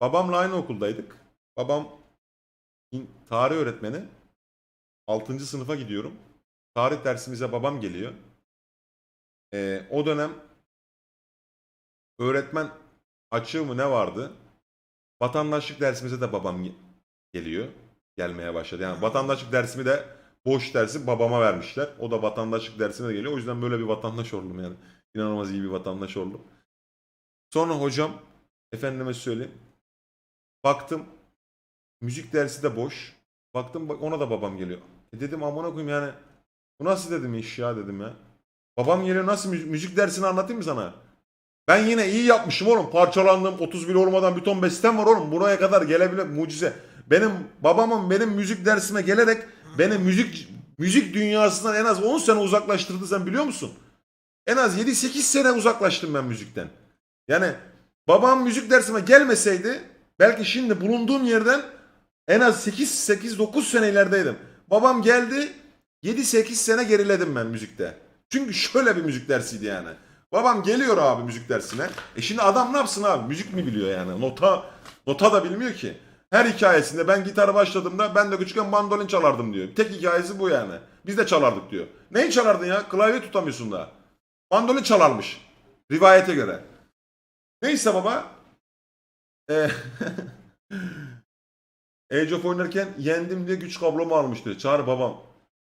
babamla aynı okuldaydık. Babam tarih öğretmeni. 6. sınıfa gidiyorum. Tarih dersimize babam geliyor. Ee, o dönem öğretmen açığı mı ne vardı? Vatandaşlık dersimize de babam ge- geliyor. Gelmeye başladı. Yani vatandaşlık dersimi de boş dersi babama vermişler. O da vatandaşlık dersine de geliyor. O yüzden böyle bir vatandaş oldum yani. İnanılmaz iyi bir vatandaş oldum. Sonra hocam efendime söyleyeyim. Baktım müzik dersi de boş. Baktım bak ona da babam geliyor. E dedim amına koyayım yani bu nasıl dedim iş ya dedim ya. Babam geliyor nasıl mü- müzik dersini anlatayım mı sana? Ben yine iyi yapmışım oğlum. Parçalandım. 30 bin olmadan bir ton bestem var oğlum. Buraya kadar gelebilir mucize. Benim babamın benim müzik dersime gelerek beni müzik müzik dünyasından en az 10 sene uzaklaştırdı sen biliyor musun? En az 7-8 sene uzaklaştım ben müzikten. Yani babam müzik dersime gelmeseydi belki şimdi bulunduğum yerden en az 8-8-9 sene ilerideydim. Babam geldi 7-8 sene geriledim ben müzikte. Çünkü şöyle bir müzik dersiydi yani. Babam geliyor abi müzik dersine. E şimdi adam ne yapsın abi? Müzik mi biliyor yani? Nota nota da bilmiyor ki. Her hikayesinde ben gitarı başladığımda ben de küçükken mandolin çalardım diyor. Tek hikayesi bu yani. Biz de çalardık diyor. Neyi çalardın ya? Klavye tutamıyorsun daha. Mandolin çalarmış. Rivayete göre. Neyse baba. Ee, Age of oynarken yendim diye güç kablomu almıştı. Çağır babam.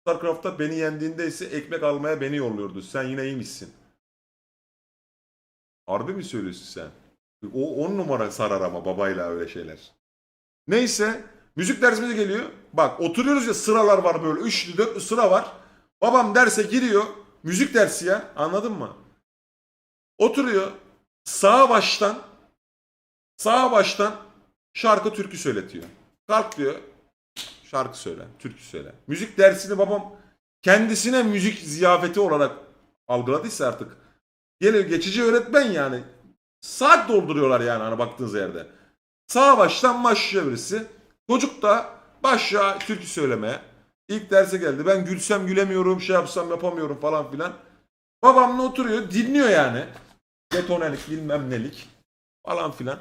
StarCraft'ta beni yendiğinde ise ekmek almaya beni yolluyordu. Sen yine iyiymişsin. Harbi mi söylüyorsun sen? O on numara sarar ama babayla öyle şeyler. Neyse müzik dersimize geliyor. Bak oturuyoruz ya sıralar var böyle. Üçlü dörtlü sıra var. Babam derse giriyor. Müzik dersi ya anladın mı? Oturuyor. Sağ baştan sağ baştan şarkı türkü söyletiyor. Kalk diyor. Şarkı söyle, türkü söyle. Müzik dersini babam kendisine müzik ziyafeti olarak algıladıysa artık geliyor geçici öğretmen yani. Saat dolduruyorlar yani hani baktığınız yerde. Sağ baştan başlıyor birisi. Çocuk da başlıyor türkü söylemeye. İlk derse geldi. Ben gülsem gülemiyorum, şey yapsam yapamıyorum falan filan. Babamla oturuyor, dinliyor yani. Betonelik bilmem nelik falan filan.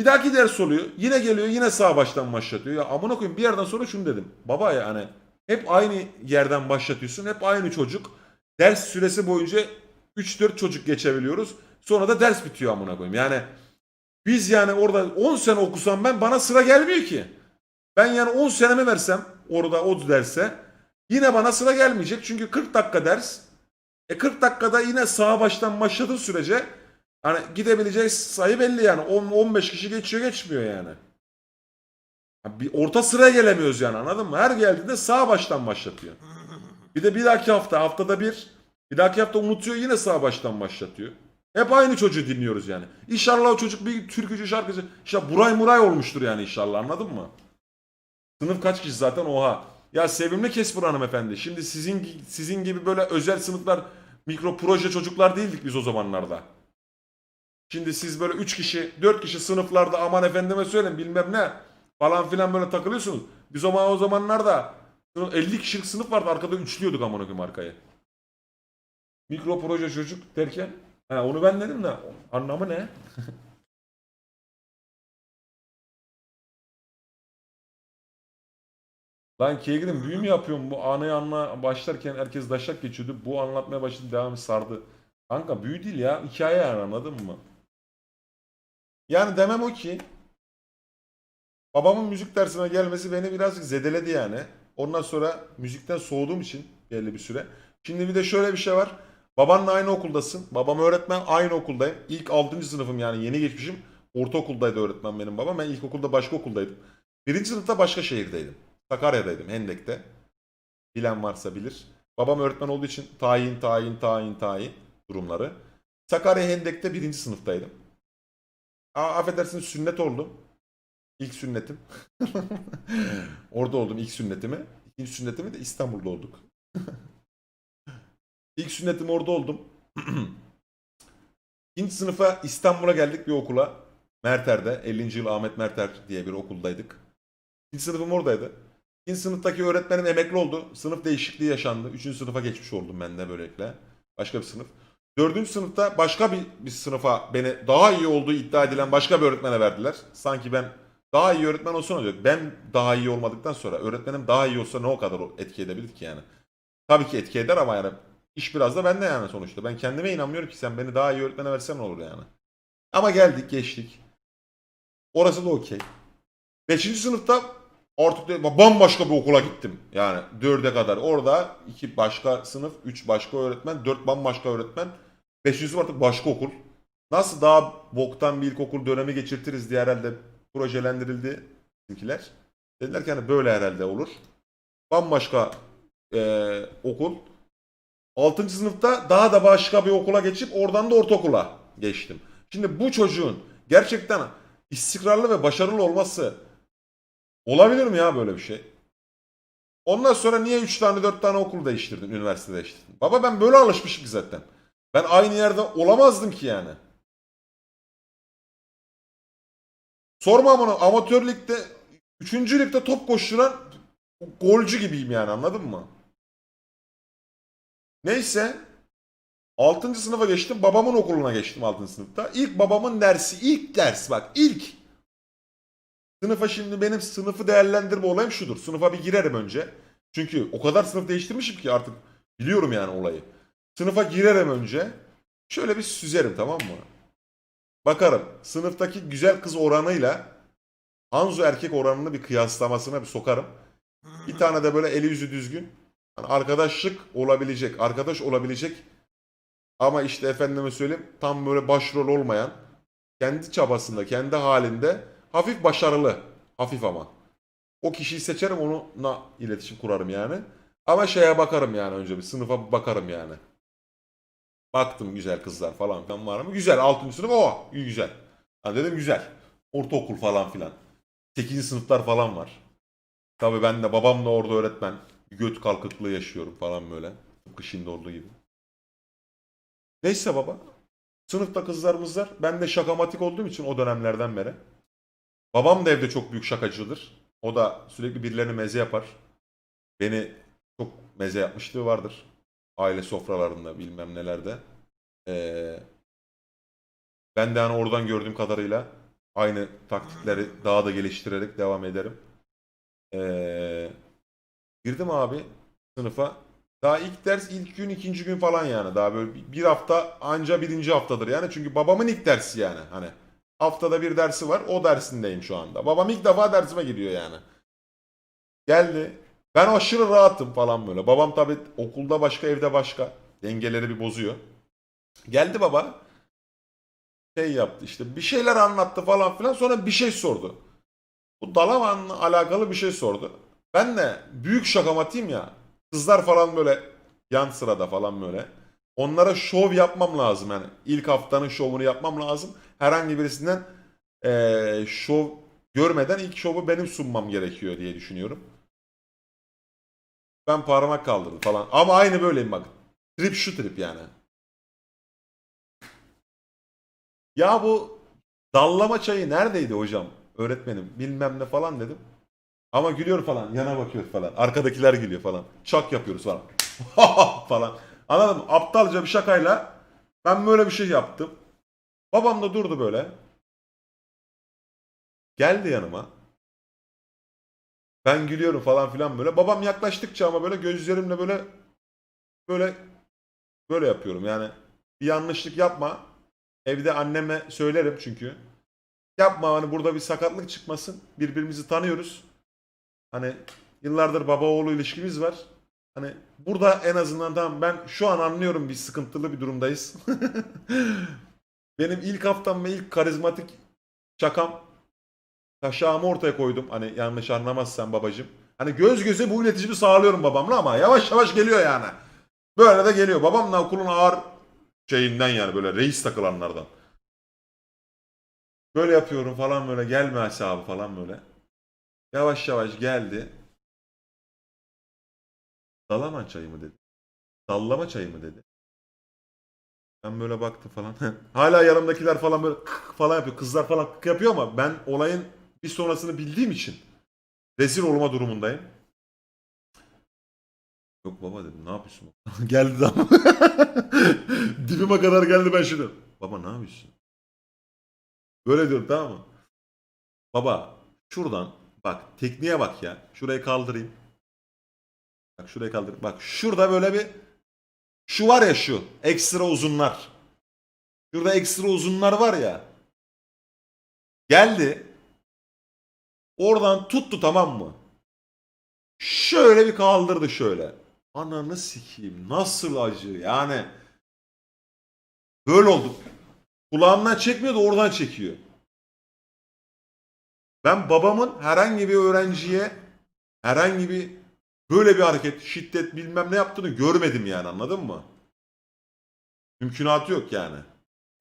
Bir dahaki ders oluyor. Yine geliyor yine sağ baştan başlatıyor. Ya amına koyayım bir yerden sonra şunu dedim. Baba ya hani hep aynı yerden başlatıyorsun. Hep aynı çocuk. Ders süresi boyunca 3-4 çocuk geçebiliyoruz. Sonra da ders bitiyor amına koyayım. Yani biz yani orada 10 sene okusam ben bana sıra gelmiyor ki. Ben yani 10 senemi versem orada o derse yine bana sıra gelmeyecek. Çünkü 40 dakika ders. E 40 dakikada yine sağ baştan başladığı sürece hani gidebileceği sayı belli yani. 10 15 kişi geçiyor geçmiyor yani. Bir orta sıraya gelemiyoruz yani anladın mı? Her geldiğinde sağ baştan başlatıyor. Bir de bir dahaki hafta haftada bir bir dahaki hafta unutuyor yine sağ baştan başlatıyor. Hep aynı çocuğu dinliyoruz yani. İnşallah o çocuk bir türkücü şarkıcı. İşte Buray Muray olmuştur yani inşallah anladın mı? Sınıf kaç kişi zaten oha. Ya sevimli Kesper hanımefendi. Şimdi sizin sizin gibi böyle özel sınıflar mikro proje çocuklar değildik biz o zamanlarda. Şimdi siz böyle 3 kişi 4 kişi sınıflarda aman efendime söyleyeyim bilmem ne falan filan böyle takılıyorsunuz. Biz o, o zamanlarda 50 kişilik sınıf vardı arkada üçlüyorduk aman koyayım arkayı. Mikro proje çocuk derken ha, onu ben dedim de anlamı ne? Lan Kegrem büyü mü yapıyorum? Bu anayı anla başlarken herkes daşak geçiyordu. Bu anlatmaya başladı devam sardı. Kanka büyü değil ya. Hikaye yani anladın mı? Yani demem o ki babamın müzik dersine gelmesi beni birazcık zedeledi yani. Ondan sonra müzikten soğuduğum için belli bir süre. Şimdi bir de şöyle bir şey var. Babanla aynı okuldasın. Babam öğretmen aynı okuldayım. İlk 6. sınıfım yani yeni geçmişim. Ortaokuldaydı öğretmen benim babam. Ben ilkokulda başka okuldaydım. Birinci sınıfta başka şehirdeydim. Sakarya'daydım Hendek'te. Bilen varsa bilir. Babam öğretmen olduğu için tayin tayin tayin tayin durumları. Sakarya Hendek'te birinci sınıftaydım. A affedersiniz sünnet oldum. İlk sünnetim. Orada oldum ilk sünnetimi. İkinci sünnetimi de İstanbul'da olduk. ilk sünnetim orada oldum. İkinci sınıfa İstanbul'a geldik bir okula. Merter'de. 50. yıl Ahmet Merter diye bir okuldaydık. İkinci sınıfım oradaydı. İkinci sınıftaki öğretmenim emekli oldu. Sınıf değişikliği yaşandı. Üçüncü sınıfa geçmiş oldum ben de böylelikle. Başka bir sınıf. Dördüncü sınıfta başka bir, bir sınıfa beni daha iyi olduğu iddia edilen başka bir öğretmene verdiler. Sanki ben daha iyi öğretmen olsun olacak. Ben daha iyi olmadıktan sonra öğretmenim daha iyi olsa ne o kadar etki edebilir ki yani. Tabii ki etki eder ama yani iş biraz da bende yani sonuçta. Ben kendime inanmıyorum ki sen beni daha iyi öğretmene versen ne olur yani. Ama geldik geçtik. Orası da okey. Beşinci sınıfta artık de bambaşka bir okula gittim. Yani dörde kadar. Orada iki başka sınıf, üç başka öğretmen, dört bambaşka öğretmen. Beşinci sınıf artık başka okul. Nasıl daha boktan bir ilkokul dönemi geçirtiriz diye herhalde projelendirildi bizimkiler. Dediler ki hani böyle herhalde olur. Bambaşka eee, okul. Altıncı sınıfta daha da başka bir okula geçip oradan da ortaokula geçtim. Şimdi bu çocuğun gerçekten istikrarlı ve başarılı olması olabilir mi ya böyle bir şey? Ondan sonra niye 3 tane 4 tane okul değiştirdin, üniversite değiştirdin? Baba ben böyle alışmışım zaten. Ben aynı yerde olamazdım ki yani. Sorma bunu amatör ligde 3. ligde top koşturan golcü gibiyim yani anladın mı? Neyse 6. sınıfa geçtim. Babamın okuluna geçtim 6. sınıfta. İlk babamın dersi, ilk ders bak ilk. Sınıfa şimdi benim sınıfı değerlendirme olayım şudur. Sınıfa bir girerim önce. Çünkü o kadar sınıf değiştirmişim ki artık biliyorum yani olayı. Sınıfa girerim önce. Şöyle bir süzerim tamam mı? Bakarım sınıftaki güzel kız oranıyla Hanzo erkek oranını bir kıyaslamasına bir sokarım. Bir tane de böyle eli yüzü düzgün. hani arkadaşlık olabilecek, arkadaş olabilecek ama işte efendime söyleyeyim tam böyle başrol olmayan, kendi çabasında, kendi halinde hafif başarılı, hafif ama. O kişiyi seçerim onunla iletişim kurarım yani. Ama şeye bakarım yani önce bir sınıfa bakarım yani. Baktım güzel kızlar falan filan var mı? Güzel 6. sınıf o güzel. Ha dedim güzel. Ortaokul falan filan. 8. sınıflar falan var. Tabii ben de babam da orada öğretmen. Göt kalkıklığı yaşıyorum falan böyle. Tıpkı şimdi olduğu gibi. Neyse baba. Sınıfta kızlarımız var. Ben de şakamatik olduğum için o dönemlerden beri. Babam da evde çok büyük şakacıdır. O da sürekli birilerine meze yapar. Beni çok meze yapmışlığı vardır. Aile sofralarında bilmem nelerde. Ee, ben de hani oradan gördüğüm kadarıyla aynı taktikleri daha da geliştirerek devam ederim. Ee, girdim abi sınıfa. Daha ilk ders ilk gün ikinci gün falan yani. Daha böyle bir- hafta anca birinci haftadır yani. Çünkü babamın ilk dersi yani. Hani haftada bir dersi var. O dersindeyim şu anda. Babam ilk defa dersime giriyor yani. Geldi. Ben aşırı rahatım falan böyle. Babam tabii okulda başka evde başka. Dengeleri bir bozuyor. Geldi baba. Şey yaptı işte bir şeyler anlattı falan filan. Sonra bir şey sordu. Bu Dalaman'la alakalı bir şey sordu. Ben de büyük şakamatiyim ya. Kızlar falan böyle yan sırada falan böyle. Onlara şov yapmam lazım yani. İlk haftanın şovunu yapmam lazım. Herhangi birisinden eee şov görmeden ilk şovu benim sunmam gerekiyor diye düşünüyorum. Ben parmak kaldırdım falan. Ama aynı böyleyim bak. Trip şu trip yani. Ya bu dallama çayı neredeydi hocam? Öğretmenim bilmem ne falan dedim. Ama gülüyor falan. Yana bakıyor falan. Arkadakiler gülüyor falan. Çak yapıyoruz falan. falan. Anladın mı? Aptalca bir şakayla ben böyle bir şey yaptım. Babam da durdu böyle. Geldi yanıma. Ben gülüyorum falan filan böyle. Babam yaklaştıkça ama böyle gözlerimle böyle böyle böyle yapıyorum. Yani bir yanlışlık yapma. Evde anneme söylerim çünkü. Yapma hani burada bir sakatlık çıkmasın. Birbirimizi tanıyoruz. Hani yıllardır baba oğlu ilişkimiz var. Hani burada en azından tamam ben şu an anlıyorum bir sıkıntılı bir durumdayız. Benim ilk haftam ve ilk karizmatik şakam taşağımı ortaya koydum. Hani yanlış anlamazsan babacım. Hani göz göze bu iletişimi sağlıyorum babamla ama yavaş yavaş geliyor yani. Böyle de geliyor. Babam da okulun ağır şeyinden yani böyle reis takılanlardan. Böyle yapıyorum falan böyle gelme hesabı falan böyle. Yavaş yavaş geldi. Dalaman çayı mı dedi. Dallama çayı mı dedi. Ben böyle baktım falan. Hala yanımdakiler falan böyle falan yapıyor. Kızlar falan yapıyor ama ben olayın bir sonrasını bildiğim için rezil olma durumundayım. Yok baba dedim ne yapıyorsun? geldi ama. Dibime kadar geldi ben şunu. Baba ne yapıyorsun? Böyle diyorum tamam mı? Baba şuradan bak tekniğe bak ya. Şurayı kaldırayım. Bak şurayı kaldır. Bak şurada böyle bir şu var ya şu ekstra uzunlar. Şurada ekstra uzunlar var ya. Geldi. Oradan tuttu tamam mı? Şöyle bir kaldırdı şöyle. Ananı sikeyim. Nasıl acı yani. Böyle oldu. Kulağımdan çekmiyor da oradan çekiyor. Ben babamın herhangi bir öğrenciye herhangi bir böyle bir hareket, şiddet bilmem ne yaptığını görmedim yani anladın mı? Mümkünatı yok yani.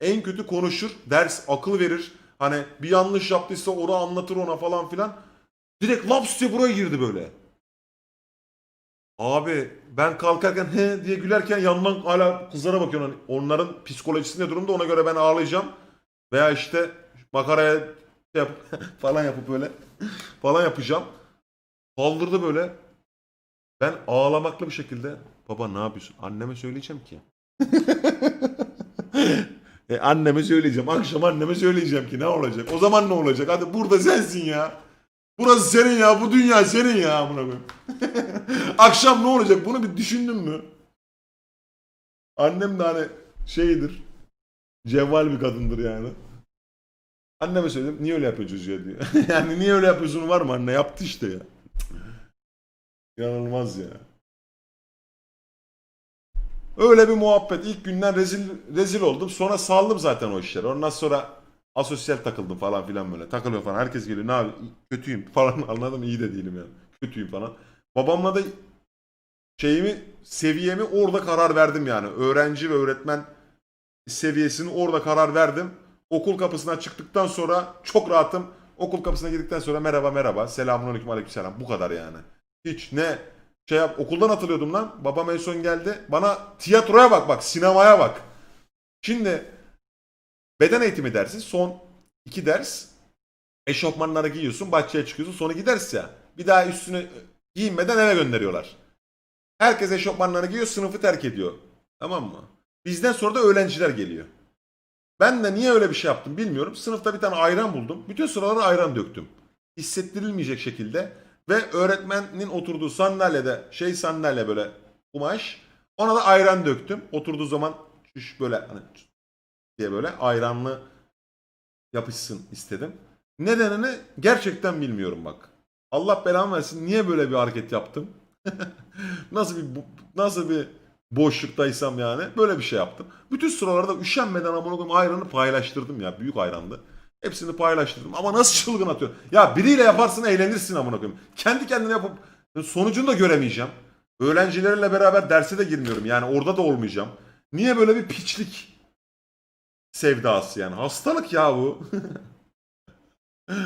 En kötü konuşur, ders akıl verir. Hani bir yanlış yaptıysa onu anlatır ona falan filan. Direkt laps diye buraya girdi böyle. Abi ben kalkarken he diye gülerken yandan hala kızlara bakıyorum. Hani onların psikolojisi ne durumda ona göre ben ağlayacağım. Veya işte makaraya şey yap falan yapıp böyle falan yapacağım. Kaldırdı böyle. Ben ağlamaklı bir şekilde baba ne yapıyorsun? Anneme söyleyeceğim ki. e, anneme söyleyeceğim. Akşam anneme söyleyeceğim ki ne olacak? O zaman ne olacak? Hadi burada sensin ya. Burası senin ya. Bu dünya senin ya. Amına koyayım. Akşam ne olacak? Bunu bir düşündün mü? Annem de hani şeydir. Cevval bir kadındır yani. Anneme söyledim. Niye öyle yapıyor çocuğa diyor. yani niye öyle yapıyorsun var mı anne? Yaptı işte ya. İnanılmaz ya. Öyle bir muhabbet. İlk günden rezil rezil oldum. Sonra saldım zaten o işleri. Ondan sonra asosyal takıldım falan filan böyle. Takılıyor falan. Herkes geliyor. Ne abi? Kötüyüm falan. Anladım. İyi de değilim yani. Kötüyüm falan. Babamla da şeyimi, seviyemi orada karar verdim yani. Öğrenci ve öğretmen seviyesini orada karar verdim. Okul kapısından çıktıktan sonra çok rahatım. Okul kapısına girdikten sonra merhaba merhaba. Selamun aleyküm aleyküm selam. Bu kadar yani. Hiç ne şey yap okuldan hatırlıyordum lan. Babam en son geldi. Bana tiyatroya bak bak sinemaya bak. Şimdi beden eğitimi dersi son iki ders. Eşofmanları giyiyorsun bahçeye çıkıyorsun son iki ders ya. Bir daha üstüne giyinmeden eve gönderiyorlar. Herkes eşofmanlarını giyiyor sınıfı terk ediyor. Tamam mı? Bizden sonra da öğrenciler geliyor. Ben de niye öyle bir şey yaptım bilmiyorum. Sınıfta bir tane ayran buldum. Bütün sıralara ayran döktüm. Hissettirilmeyecek şekilde. Ve öğretmenin oturduğu sandalyede şey sandalye böyle kumaş. Ona da ayran döktüm. Oturduğu zaman şuş böyle hani diye böyle ayranlı yapışsın istedim. Nedenini gerçekten bilmiyorum bak. Allah belamı versin niye böyle bir hareket yaptım? nasıl bir nasıl bir boşluktaysam yani böyle bir şey yaptım. Bütün sıralarda üşenmeden amına koyayım ayranı paylaştırdım ya. Büyük ayrandı. Hepsini paylaştırdım ama nasıl çılgın atıyor. Ya biriyle yaparsın eğlenirsin amına koyayım. Kendi kendine yapıp sonucunu da göremeyeceğim. Öğrencilerle beraber derse de girmiyorum. Yani orada da olmayacağım. Niye böyle bir piçlik sevdası yani? Hastalık ya bu.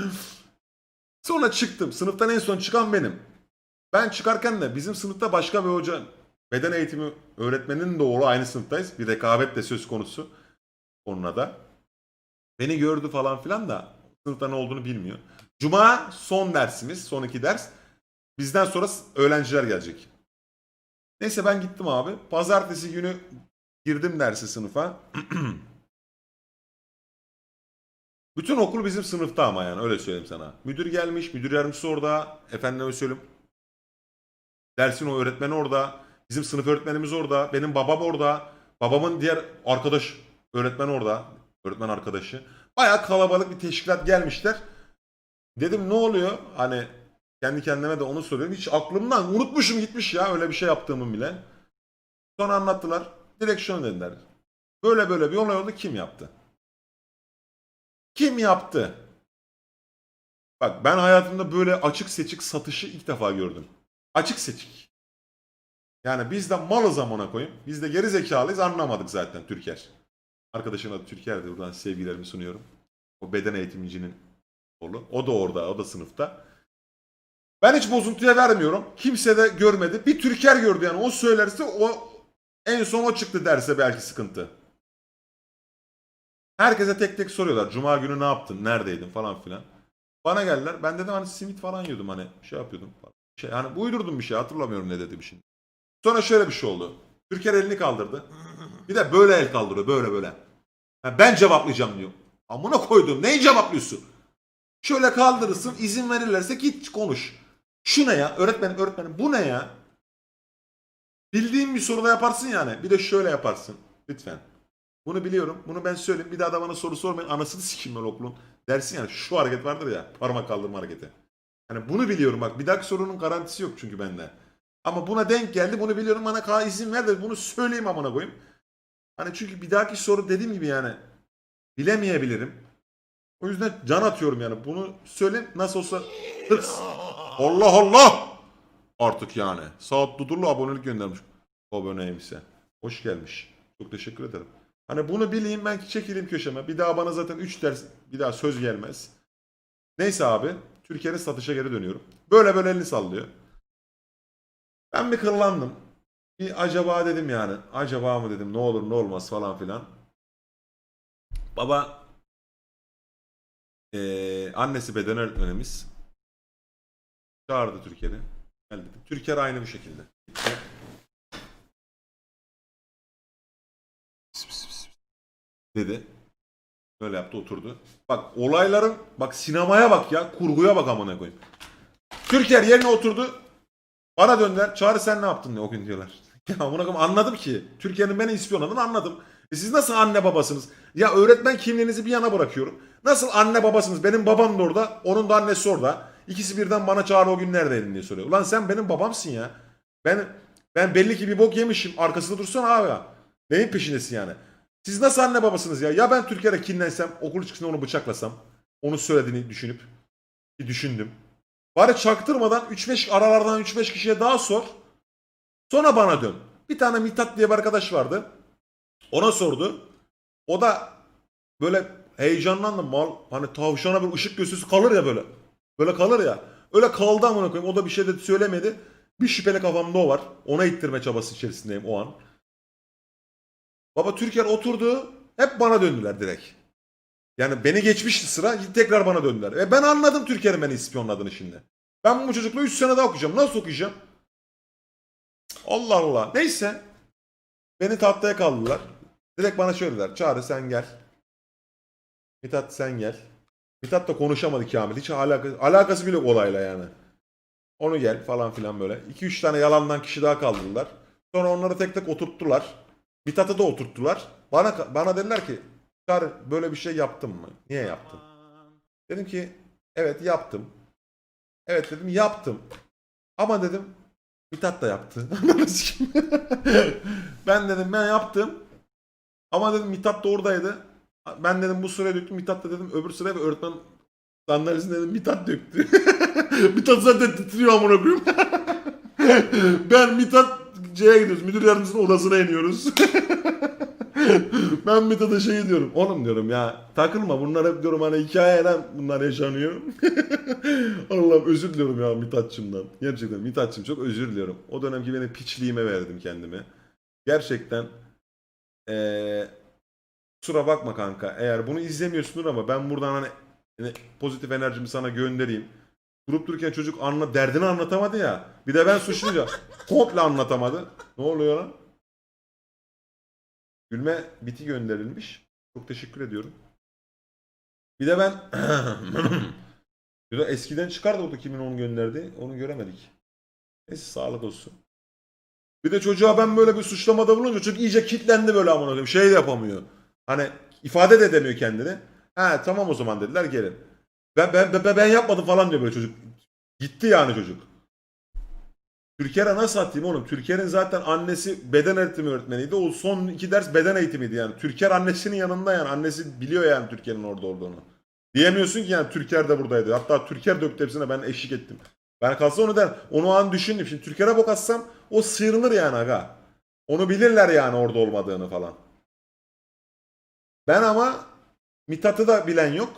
Sonra çıktım. Sınıftan en son çıkan benim. Ben çıkarken de bizim sınıfta başka bir hoca beden eğitimi öğretmeninin de oğlu aynı sınıftayız. Bir rekabet de söz konusu onunla da. Beni gördü falan filan da sınıfta ne olduğunu bilmiyor. Cuma son dersimiz, son iki ders. Bizden sonra öğrenciler gelecek. Neyse ben gittim abi. Pazartesi günü girdim dersi sınıfa. Bütün okul bizim sınıfta ama yani öyle söyleyeyim sana. Müdür gelmiş, müdür yardımcısı orada. Efendime söyleyeyim. Dersin o öğretmeni orada. Bizim sınıf öğretmenimiz orada. Benim babam orada. Babamın diğer arkadaş öğretmen orada. Öğretmen arkadaşı. Bayağı kalabalık bir teşkilat gelmişler. Dedim ne oluyor? Hani kendi kendime de onu soruyorum. Hiç aklımdan unutmuşum gitmiş ya öyle bir şey yaptığımı bile. Sonra anlattılar. Direkt şunu dediler. Böyle böyle bir olay oldu kim yaptı? Kim yaptı? Bak ben hayatımda böyle açık seçik satışı ilk defa gördüm. Açık seçik. Yani biz de malız amına koyayım. Biz de geri zekalıyız anlamadık zaten Türker. Arkadaşın adı Türker'di. Buradan sevgilerimi sunuyorum. O beden eğitimcinin oğlu. O da orada. O da sınıfta. Ben hiç bozuntuya vermiyorum. Kimse de görmedi. Bir Türker gördü yani. O söylerse o en son o çıktı derse belki sıkıntı. Herkese tek tek soruyorlar. Cuma günü ne yaptın? Neredeydin? Falan filan. Bana geldiler. Ben dedim hani simit falan yiyordum hani şey yapıyordum falan. Şey, hani uydurdum bir şey hatırlamıyorum ne dedim şimdi. Sonra şöyle bir şey oldu. Türker elini kaldırdı. Bir de böyle el kaldırıyor böyle böyle. Ha, ben cevaplayacağım diyor. Amına koydum neyi cevaplıyorsun? Şöyle kaldırırsın izin verirlerse git konuş. Şu ne ya öğretmenim öğretmenim bu ne ya? Bildiğin bir soruda yaparsın yani. Bir de şöyle yaparsın. Lütfen. Bunu biliyorum. Bunu ben söyleyeyim. Bir daha da bana soru sormayın. Anasını sikeyim ben okulun. Dersin yani şu hareket vardır ya. Parmak kaldırma hareketi. Hani bunu biliyorum bak. Bir dahaki sorunun garantisi yok çünkü bende. Ama buna denk geldi. Bunu biliyorum. Bana ka izin ver de bunu söyleyeyim amına koyayım. Hani çünkü bir dahaki soru dediğim gibi yani bilemeyebilirim. O yüzden can atıyorum yani. Bunu söyle nasıl olsa hırs. Allah Allah! Artık yani. Saat Dudurlu abonelik göndermiş. Aboneymişse. Hoş gelmiş. Çok teşekkür ederim. Hani bunu bileyim ben çekileyim köşeme. Bir daha bana zaten 3 ders bir daha söz gelmez. Neyse abi. Türkiye'nin satışa geri dönüyorum. Böyle böyle elini sallıyor. Ben bir kırlandım. Bir acaba dedim yani. Acaba mı dedim ne olur ne olmaz falan filan. Baba eee, annesi beden öğretmenimiz çağırdı Türkiye'de. Gel dedi. Aynı bu şekilde. Dedi. Böyle yaptı oturdu. Bak olayların bak sinemaya bak ya kurguya bak amına koyayım. Türkiye yerine oturdu. Bana döndüler. Çağrı sen ne yaptın diye o gün diyorlar. Ya koyayım anladım ki. Türkiye'nin beni ispiyonladığını anladım. E siz nasıl anne babasınız? Ya öğretmen kimliğinizi bir yana bırakıyorum. Nasıl anne babasınız? Benim babam da orada. Onun da annesi orada. İkisi birden bana çağrı o gün neredeydin diye soruyor. Ulan sen benim babamsın ya. Ben ben belli ki bir bok yemişim. Arkasında dursana abi. Neyin peşindesin yani? Siz nasıl anne babasınız ya? Ya ben Türkiye'de kinlensem, okul çıkışında onu bıçaklasam, onu söylediğini düşünüp, bir düşündüm. Bari çaktırmadan 3-5 aralardan 3-5 kişiye daha sor. Sonra bana dön. Bir tane Mithat diye bir arkadaş vardı. Ona sordu. O da böyle heyecanlandı. Mal, hani tavşana bir ışık gösterisi kalır ya böyle. Böyle kalır ya. Öyle kaldı amına koyayım. O da bir şey de söylemedi. Bir şüpheli kafamda o var. Ona ittirme çabası içerisindeyim o an. Baba Türker oturdu. Hep bana döndüler direkt. Yani beni geçmişti sıra. Tekrar bana döndüler. E ben anladım Türker'in beni ispiyonladığını şimdi. Ben bu çocukla 3 sene daha okuyacağım. Nasıl okuyacağım? Allah Allah. Neyse. Beni tahtaya kaldılar. Direkt bana şöyle dediler. Çağrı sen gel. Mithat sen gel. Mithat da konuşamadı Kamil. Hiç alakası, alakası bile yok olayla yani. Onu gel falan filan böyle. 2-3 tane yalandan kişi daha kaldırdılar. Sonra onları tek tek oturttular. Mithat'ı da oturttular. Bana bana dediler ki Çağrı böyle bir şey yaptın mı? Niye yaptın? Dedim ki evet yaptım. Evet dedim yaptım. Ama dedim Mithat da yaptı. ben dedim ben yaptım. Ama dedim Mithat da oradaydı. Ben dedim bu sıraya döktüm. Mithat da dedim öbür sıraya ve öğretmen sandalyesine dedim Mithat döktü. Mithat zaten titriyor amına koyayım. ben Mithat C'ye gidiyoruz. Müdür yardımcısının odasına iniyoruz. ben Mithat'a şey diyorum. Oğlum diyorum ya takılma bunlar hep diyorum hani hikayeden bunlar yaşanıyor. Allah'ım özür diliyorum ya Mithat'cımdan. Gerçekten Mithat'cım çok özür diliyorum. O dönemki benim piçliğime verdim kendimi. Gerçekten eee kusura bakma kanka. Eğer bunu izlemiyorsundur ama ben buradan hani, hani pozitif enerjimi sana göndereyim. Durup dururken çocuk anla, derdini anlatamadı ya. Bir de ben suçluyum Komple anlatamadı. Ne oluyor lan? Gülme biti gönderilmiş. Çok teşekkür ediyorum. Bir de ben eskiden çıkardı orada kimin onu gönderdi. Onu göremedik. Neyse sağlık olsun. Bir de çocuğa ben böyle bir suçlamada bulunca çocuk iyice kitlendi böyle amına koyayım. Şey de yapamıyor. Hani ifade de edemiyor kendini. Ha tamam o zaman dediler gelin. Ben ben ben, ben yapmadım falan diyor böyle çocuk. Gitti yani çocuk. Türkiye'ye nasıl atayım oğlum? Türkiye'nin zaten annesi beden eğitimi öğretmeniydi. O son iki ders beden eğitimiydi yani. Türkiye annesinin yanında yani. Annesi biliyor yani Türkiye'nin orada olduğunu. Diyemiyorsun ki yani Türkiye de buradaydı. Hatta Türkiye döktü hepsine ben eşlik ettim. Ben kalsa onu der. Onu an düşündüm. Şimdi Türkiye'ye bok atsam o sıyrılır yani aga. Onu bilirler yani orada olmadığını falan. Ben ama Mithat'ı da bilen yok.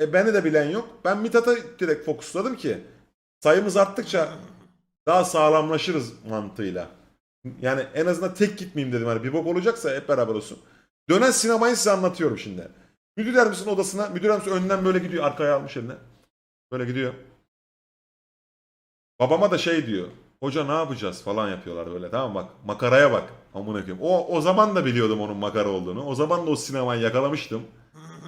E beni de bilen yok. Ben Mithat'a direkt fokusladım ki sayımız arttıkça daha sağlamlaşırız mantığıyla. Yani en azından tek gitmeyeyim dedim. Hani bir bok olacaksa hep beraber olsun. Dönen sinemayı size anlatıyorum şimdi. Müdür yardımcısının odasına, müdür yardımcısı önden böyle gidiyor. Arkaya almış eline. Böyle gidiyor. Babama da şey diyor. Hoca ne yapacağız falan yapıyorlar böyle tamam bak makaraya bak amına koyayım. O o zaman da biliyordum onun makara olduğunu. O zaman da o sinemayı yakalamıştım.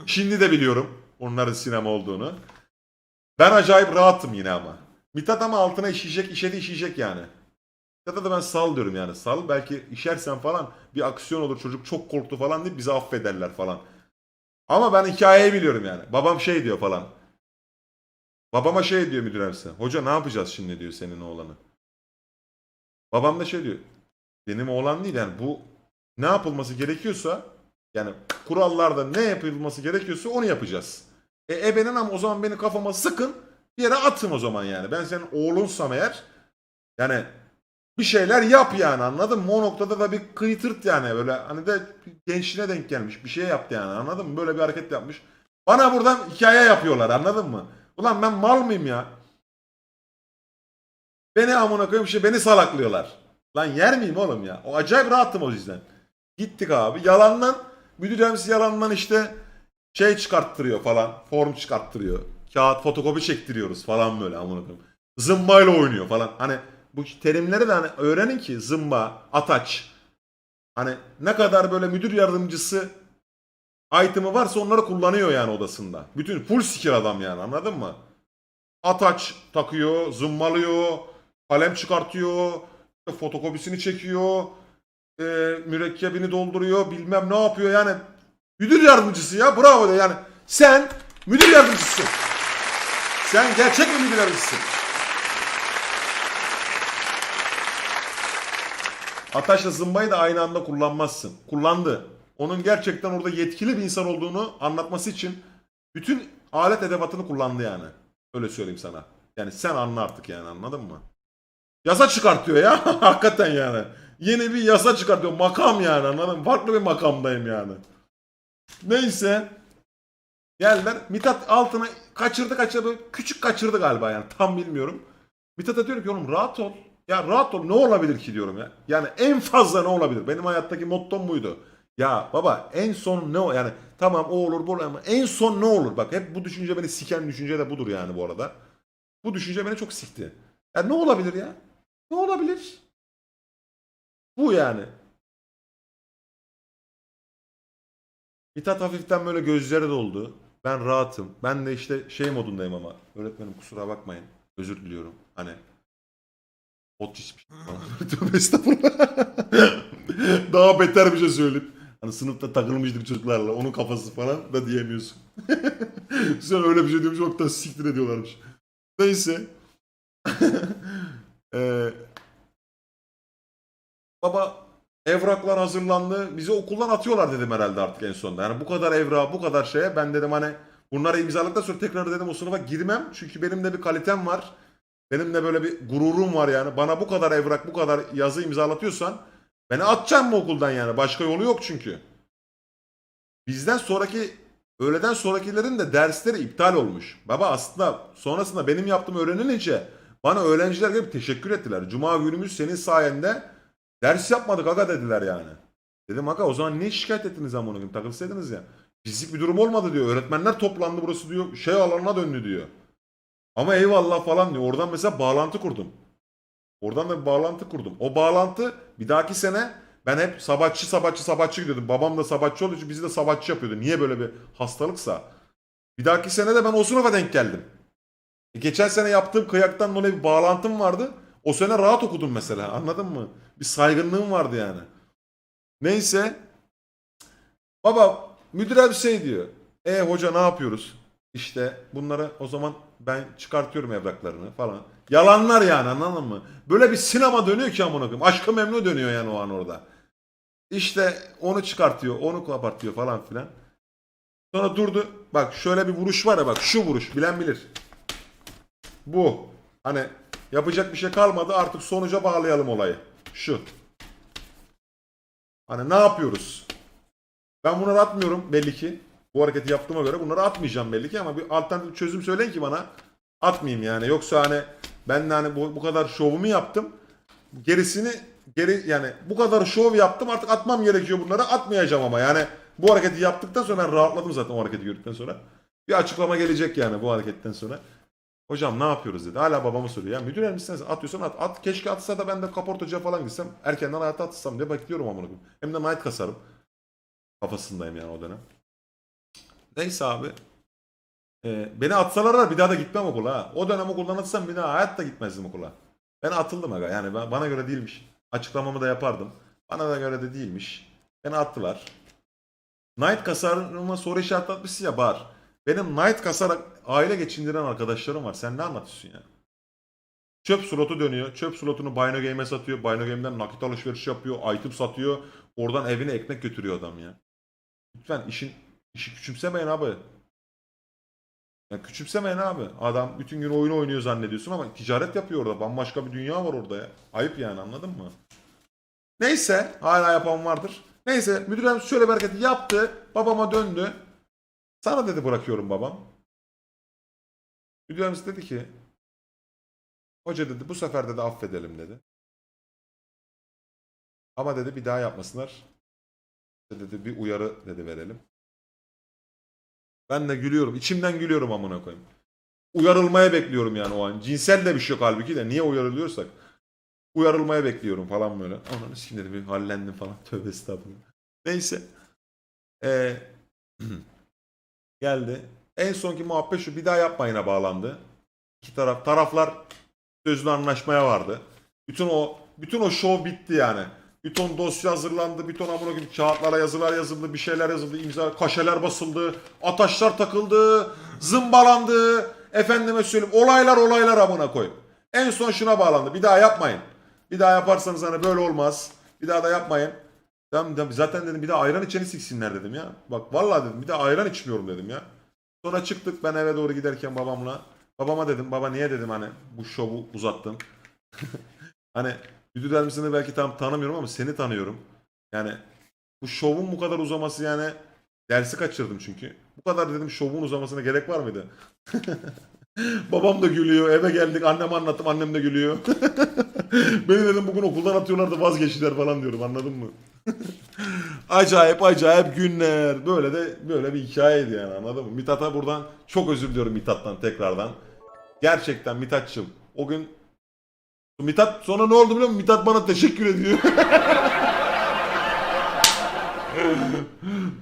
Şimdi de biliyorum onların sinema olduğunu. Ben acayip rahatım yine ama. Mithat ama altına işeyecek, işedi işeyecek yani. Mithat'a da ben sal diyorum yani. Sal belki işersen falan bir aksiyon olur çocuk çok korktu falan deyip bizi affederler falan. Ama ben hikayeyi biliyorum yani. Babam şey diyor falan. Babama şey diyor müdür yardımcısı. Hoca ne yapacağız şimdi diyor senin oğlanı. Babam da şey diyor. Benim oğlan değil yani bu ne yapılması gerekiyorsa yani kurallarda ne yapılması gerekiyorsa onu yapacağız. E ebenin ama o zaman beni kafama sıkın bir yere atın o zaman yani. Ben senin oğlunsam eğer yani bir şeyler yap yani anladın mı? O noktada da bir kıytırt yani böyle hani de gençliğine denk gelmiş bir şey yaptı yani anladın mı? Böyle bir hareket yapmış. Bana buradan hikaye yapıyorlar anladın mı? Ulan ben mal mıyım ya? Beni amına koyayım şey beni salaklıyorlar. Lan yer miyim oğlum ya? O acayip rahattım o yüzden. Gittik abi. Yalandan müdür yardımcısı yalandan işte şey çıkarttırıyor falan. Form çıkarttırıyor. Kağıt fotokopi çektiriyoruz falan böyle amına koyayım. Zımbayla oynuyor falan. Hani bu terimleri de hani öğrenin ki zımba, ataç. Hani ne kadar böyle müdür yardımcısı item'ı varsa onları kullanıyor yani odasında. Bütün full skill adam yani anladın mı? Ataç takıyor, zımbalıyor, kalem çıkartıyor, fotokopisini çekiyor, e, mürekkebini dolduruyor, bilmem ne yapıyor yani. Müdür yardımcısı ya bravo de yani. Sen müdür yardımcısısın. Sen gerçek müdür yardımcısın. Ataş'la zımbayı da aynı anda kullanmazsın. Kullandı. Onun gerçekten orada yetkili bir insan olduğunu anlatması için bütün alet edevatını kullandı yani. Öyle söyleyeyim sana. Yani sen anla artık yani anladın mı? Yasa çıkartıyor ya. Hakikaten yani. Yeni bir yasa çıkartıyor. Makam yani anladın mı? Farklı bir makamdayım yani. Neyse. Geldiler. Mithat altına kaçırdı kaçırdı. Küçük kaçırdı galiba yani. Tam bilmiyorum. Mithat'a diyorum ki oğlum rahat ol. Ya rahat ol ne olabilir ki diyorum ya. Yani en fazla ne olabilir? Benim hayattaki mottom buydu. Ya baba en son ne o yani tamam o olur bu olur ama en son ne olur? Bak hep bu düşünce beni siken düşünce de budur yani bu arada. Bu düşünce beni çok sikti. Ya ne olabilir ya? Ne olabilir? Bu yani. Mithat hafiften böyle gözleri doldu. Ben rahatım. Ben de işte şey modundayım ama. Öğretmenim kusura bakmayın. Özür diliyorum. Hani ot içmiş falan. Tövbe estağfurullah. Daha beter bir şey söyleyip. Hani sınıfta takılmıştık çocuklarla. Onun kafası falan da diyemiyorsun. Sen öyle bir şey diyormuş. Çok da siktir ediyorlarmış. Neyse. Eee Baba evraklar hazırlandı. Bizi okuldan atıyorlar dedim herhalde artık en sonunda. Yani bu kadar evra, bu kadar şeye ben dedim hani bunları imzaladıktan sonra tekrar dedim o sınıfa girmem. Çünkü benim de bir kalitem var. Benim de böyle bir gururum var yani. Bana bu kadar evrak, bu kadar yazı imzalatıyorsan beni atacaksın mı okuldan yani? Başka yolu yok çünkü. Bizden sonraki öğleden sonrakilerin de dersleri iptal olmuş. Baba aslında sonrasında benim yaptığım öğrenilince bana öğrenciler gelip teşekkür ettiler. Cuma günümüz senin sayende Ders yapmadık aga dediler yani. Dedim aga o zaman niye şikayet ettiniz amına koyayım takılsaydınız ya. Fizik bir durum olmadı diyor. Öğretmenler toplandı burası diyor. Şey alanına döndü diyor. Ama eyvallah falan diyor. Oradan mesela bağlantı kurdum. Oradan da bir bağlantı kurdum. O bağlantı bir dahaki sene ben hep sabahçı sabahçı sabahçı gidiyordum. Babam da sabahçı olduğu için bizi de sabahçı yapıyordu. Niye böyle bir hastalıksa. Bir dahaki sene de ben o sınıfa denk geldim. E, geçen sene yaptığım kıyaktan dolayı bir bağlantım vardı. O sene rahat okudum mesela anladın mı? Bir saygınlığım vardı yani. Neyse. Baba müdür bir şey diyor. E hoca ne yapıyoruz? İşte bunları o zaman ben çıkartıyorum evraklarını falan. Yalanlar yani anladın mı? Böyle bir sinema dönüyor ki amına koyayım. Aşkı memnu dönüyor yani o an orada. İşte onu çıkartıyor, onu kapatıyor falan filan. Sonra durdu. Bak şöyle bir vuruş var ya bak şu vuruş bilen bilir. Bu. Hani yapacak bir şey kalmadı artık sonuca bağlayalım olayı. Şu. Hani ne yapıyoruz? Ben bunları atmıyorum belli ki. Bu hareketi yaptığıma göre bunları atmayacağım belli ki ama bir alternatif çözüm söyleyin ki bana. Atmayayım yani. Yoksa hani ben de hani bu, bu kadar şovumu yaptım. Gerisini geri yani bu kadar şov yaptım artık atmam gerekiyor bunları. Atmayacağım ama yani bu hareketi yaptıktan sonra ben rahatladım zaten o hareketi gördükten sonra. Bir açıklama gelecek yani bu hareketten sonra. Hocam ne yapıyoruz dedi. Hala babamı soruyor. Ya müdür yardımcısınız atıyorsan at. At keşke atsa da ben de kaportacıya falan gitsem. Erkenden hayata atılsam diye bekliyorum amına koyayım. Hem de night kasarım. Kafasındayım yani o dönem. Neyse abi. Ee, beni atsalar da bir daha da gitmem okula ha. O dönem okuldan atsam bir daha hayatta gitmezdim okula. Ben atıldım aga yani ben- bana göre değilmiş. Açıklamamı da yapardım. Bana da göre de değilmiş. Beni attılar. Night kasarıma soru işareti atmışsın ya Bahar. Benim Night kasarak aile geçindiren arkadaşlarım var. Sen ne anlatıyorsun ya? Çöp slotu dönüyor. Çöp slotunu Bino Game'e satıyor. Bino Game'den nakit alışveriş yapıyor. Item satıyor. Oradan evine ekmek götürüyor adam ya. Lütfen işin işi küçümsemeyin abi. Ya küçümsemeyin abi. Adam bütün gün oyun oynuyor zannediyorsun ama ticaret yapıyor orada. Bambaşka bir dünya var orada ya. Ayıp yani anladın mı? Neyse hala yapan vardır. Neyse müdür şöyle bir hareketi yaptı. Babama döndü. Sana dedi bırakıyorum babam. Müdür yardımcısı dedi ki Hoca dedi bu sefer dedi affedelim dedi. Ama dedi bir daha yapmasınlar. Dedi bir uyarı dedi verelim. Ben de gülüyorum. İçimden gülüyorum amına koyayım. Uyarılmaya bekliyorum yani o an. Cinsel de bir şey yok halbuki de. Niye uyarılıyorsak. Uyarılmaya bekliyorum falan böyle. Ananı şimdi bir hallendim falan. Tövbe estağfurullah. Neyse. Ee, geldi. En sonki muhabbet şu bir daha yapmayına bağlandı. İki taraf taraflar sözlü anlaşmaya vardı. Bütün o bütün o şov bitti yani. Bir ton dosya hazırlandı, bir ton amına koyayım kağıtlara yazılar yazıldı, bir şeyler yazıldı, imza, kaşeler basıldı, ataşlar takıldı, zımbalandı. Efendime söyleyeyim olaylar olaylar amına koyayım. En son şuna bağlandı. Bir daha yapmayın. Bir daha yaparsanız hani böyle olmaz. Bir daha da yapmayın. Tamam. zaten dedim bir daha ayran içeni siksinler dedim ya. Bak vallahi dedim bir daha ayran içmiyorum dedim ya. Sonra çıktık ben eve doğru giderken babamla. Babama dedim baba niye dedim hani bu şovu uzattın. hani müdür yardımcısını belki tam tanımıyorum ama seni tanıyorum. Yani bu şovun bu kadar uzaması yani dersi kaçırdım çünkü. Bu kadar dedim şovun uzamasına gerek var mıydı? Babam da gülüyor. Eve geldik. Anneme anlattım. Annem de gülüyor. Beni dedim bugün okuldan atıyorlar da vazgeçtiler falan diyorum. Anladın mı? acayip acayip günler. Böyle de böyle bir hikayeydi yani anladın mı? Mithat'a buradan çok özür diliyorum Mithat'tan tekrardan. Gerçekten Mithat'cığım o gün Mithat sonra ne oldu biliyor musun? Mithat bana teşekkür ediyor.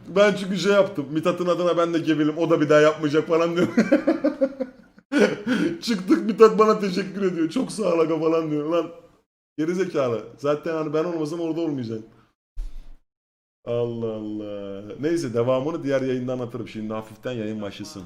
ben çünkü şey yaptım. Mithat'ın adına ben de gebelim. O da bir daha yapmayacak falan diyor. Çıktık Mithat bana teşekkür ediyor. Çok sağ ol aga falan diyor. Lan gerizekalı. Zaten hani ben olmasam orada olmayacak. Allah Allah. Neyse devamını diğer yayında anlatırım. Şimdi hafiften yayın başlasın.